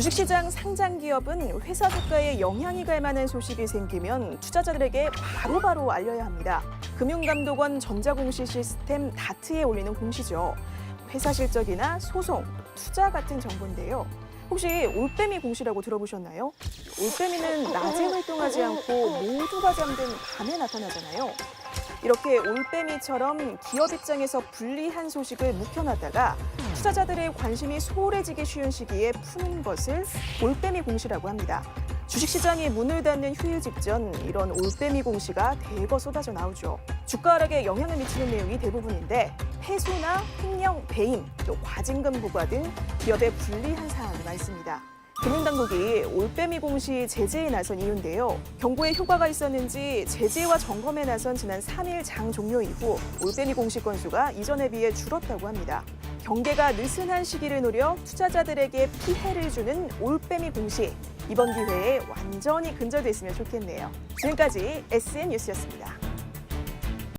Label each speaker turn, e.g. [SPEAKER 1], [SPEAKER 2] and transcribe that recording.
[SPEAKER 1] 주식시장 상장 기업은 회사 주가에 영향이 갈 만한 소식이 생기면 투자자들에게 바로 바로 알려야 합니다. 금융감독원 전자공시 시스템 다트에 올리는 공시죠. 회사 실적이나 소송, 투자 같은 정보인데요. 혹시 올빼미 공시라고 들어보셨나요? 올빼미는 낮에 활동하지 않고 모두가 잠든 밤에 나타나잖아요. 이렇게 올빼미처럼 기업 입장에서 불리한 소식을 묵혀놨다가 투자자들의 관심이 소홀해지기 쉬운 시기에 푸는 것을 올빼미 공시라고 합니다. 주식시장이 문을 닫는 휴일 직전 이런 올빼미 공시가 대거 쏟아져 나오죠. 주가 하락에 영향을 미치는 내용이 대부분인데 폐소나 횡령, 배임, 또 과징금 부과 등 기업에 불리한 사항이 많습니다. 금융당국이 올빼미 공시 제재에 나선 이유인데요. 경고에 효과가 있었는지 제재와 점검에 나선 지난 3일 장 종료 이후 올빼미 공시 건수가 이전에 비해 줄었다고 합니다. 경계가 느슨한 시기를 노려 투자자들에게 피해를 주는 올빼미 공시. 이번 기회에 완전히 근절됐으면 좋겠네요. 지금까지 SN 뉴스였습니다.